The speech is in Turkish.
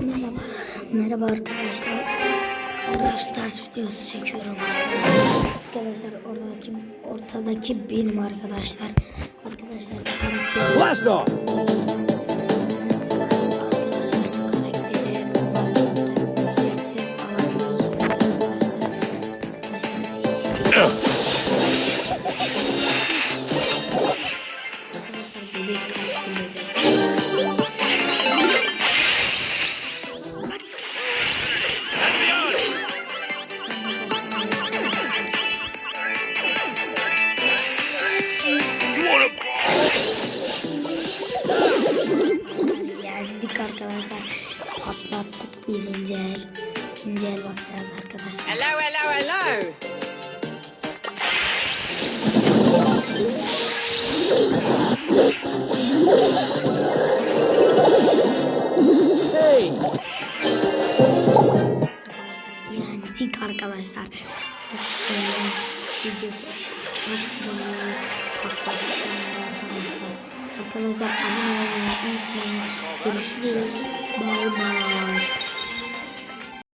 Merhaba, merhaba arkadaşlar. Brawl Stars videosu çekiyorum. Arkadaşlar oradaki ortadaki benim arkadaşlar. Arkadaşlar Blast off! Yendik arkadaşlar. Patlattık birinci el. İkinci el bakacağız arkadaşlar. Hello, hello, hello. Hey! Arkadaşlar yendik arkadaşlar. Video çektik. Patlattık arkadaşlar. Arkadaşlar abone olmayı unutmayın. Görüşürüz. Bay bay.